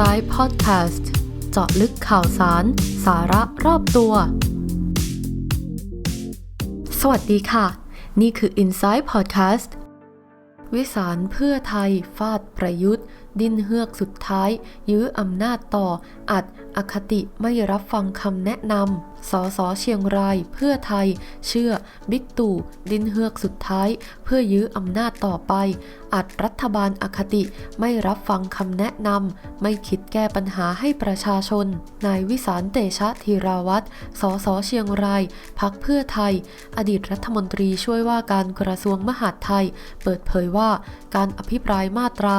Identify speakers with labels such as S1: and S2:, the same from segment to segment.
S1: Inside Podcast เจาะลึกข่าวสาร สาระรอบตัว สวัสดีค่ะ นี่คือ Inside Podcast วิสารเพื่อไทยฟาดประยุทธ์ดิ้นเฮือกสุดท้าย ยื้ออำนาจต่อ อัด อคติไม่รับฟังคำแนะนำสอสอเชียงราย เพื่อไทย เชื่อ บิ๊กตู่ ดิ้นเฮือกสุดท้าย เพื่อยื้ออำนาจต่อไป อัดรัฐบาลอคติไม่รับฟังคำแนะนำไม่คิดแก้ปัญหาให้ประชาชน นายวิสารเตชะธีราวัตรสอสอเชียงราย พักเพื่อไทย อดีตรัฐมนตรีช่วยว่าการกระทรวงมหาดไทย เปิดเผยว่า การอภิปรายมาตรา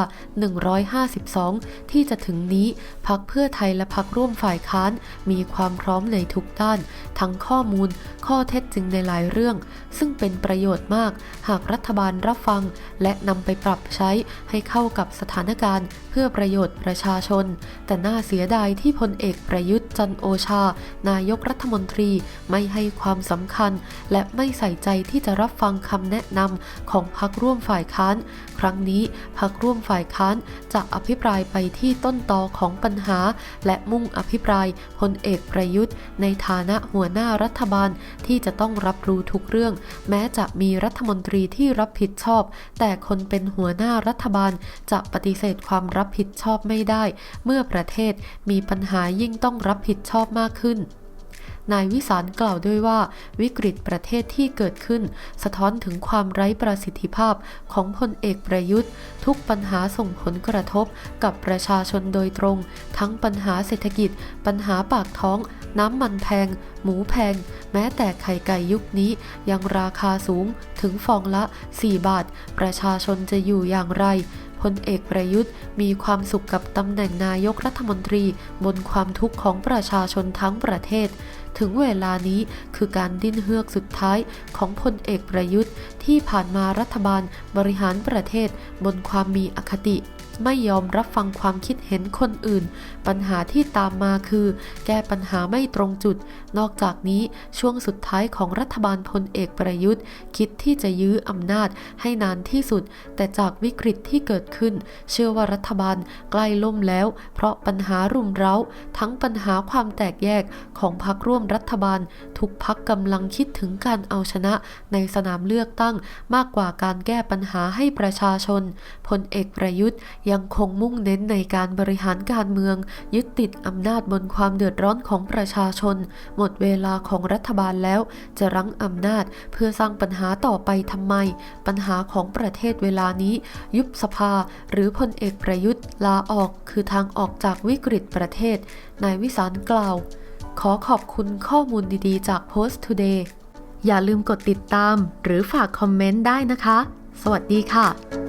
S1: 152 ที่จะถึงนี้พักเพื่อไทยและพักร่วมฝ่ายค้าน มีความพร้อมในทุกด้าน ทั้งข้อมูล ข้อเท็จจริงในหลายเรื่อง ซึ่งเป็นประโยชน์มาก หากรัฐบาลรับฟัง และนำไปปรับใช้ให้เข้ากับสถานการณ์ เพื่อประโยชน์ประชาชน แต่น่าเสียดายที่พลเอกประยุทธ์จันโอชา นายกรัฐมนตรีไม่ให้ความสำคัญ และไม่ใส่ใจที่จะรับฟังคำแนะนำของพรรคร่วมฝ่ายค้าน ครั้งนี้พรรคร่วมฝ่ายค้านจะอภิปรายไปที่ต้นตอของปัญหา และมุ่งอภิปรายพลเอกประยุทธ์ ในฐานะหัวหน้ารัฐบาลที่จะต้องรับรู้ทุกเรื่อง แม้จะมีรัฐมนตรีที่รับผิดชอบ แต่คนเป็นหัวหน้ารัฐบาลจะปฏิเสธความรับผิดชอบไม่ได้ เมื่อประเทศมีปัญหายิ่งต้องรับผิดชอบมากขึ้น นายวิสารกล่าวด้วยว่า วิกฤตประเทศที่เกิดขึ้น สะท้อนถึงความไร้ประสิทธิภาพของพลเอกประยุทธ์ ทุกปัญหาส่งผลกระทบกับประชาชนโดยตรง ทั้งปัญหาเศรษฐกิจ ปัญหาปากท้อง น้ำมันแพง หมูแพง แม้แต่ไข่ไก่ยุคนี้ยังราคาสูงถึงฟองละ 4 บาท ประชาชนจะอยู่อย่างไรพลเอกประยุทธ์มีความสุขกับตำแหน่งนายกรัฐมนตรีบนความทุกข์ของประชาชนทั้งประเทศถึงเวลานี้คือการดิ้นเฮือกสุดท้ายของพลเอกประยุทธ์ ที่ผ่านมารัฐบาลบริหารประเทศบนความมีอคติ ไม่ยอมรับฟังความคิดเห็นคนอื่น ปัญหาที่ตามมาคือ แก้ปัญหาไม่ตรงจุด นอกจากนี้ช่วงสุดท้ายของรัฐบาลพลเอกประยุทธ์ คิดที่จะยื้ออำนาจให้นานที่สุด แต่จากวิกฤตที่เกิดขึ้น เชื่อว่ารัฐบาลใกล้ล่มแล้ว เพราะปัญหารุมเร้า ทั้งปัญหาความแตกแยกของพรรคร่วมรัฐบาล ทุกพักกำลังคิดถึงการเอาชนะในสนามเลือกตั้งมากกว่าการแก้ปัญหาให้ประชาชนพลเอกประยุทธ์ยังคงมุ่งเน้นในการบริหารการเมือง ยึดติดอำนาจบนความเดือดร้อนของประชาชน หมดเวลาของรัฐบาลแล้ว จะรั้งอำนาจเพื่อสร้างปัญหาต่อไปทำไม ปัญหาของประเทศเวลานี้ ยุบสภา หรือพลเอกประยุทธ์ลาออกคือทางออกจากวิกฤตประเทศนายวิสารกล่าว ขอขอบคุณข้อมูลดีๆ จาก Post Today อย่าลืมกดติดตามหรือฝากคอมเมนต์ได้นะคะ สวัสดีค่ะ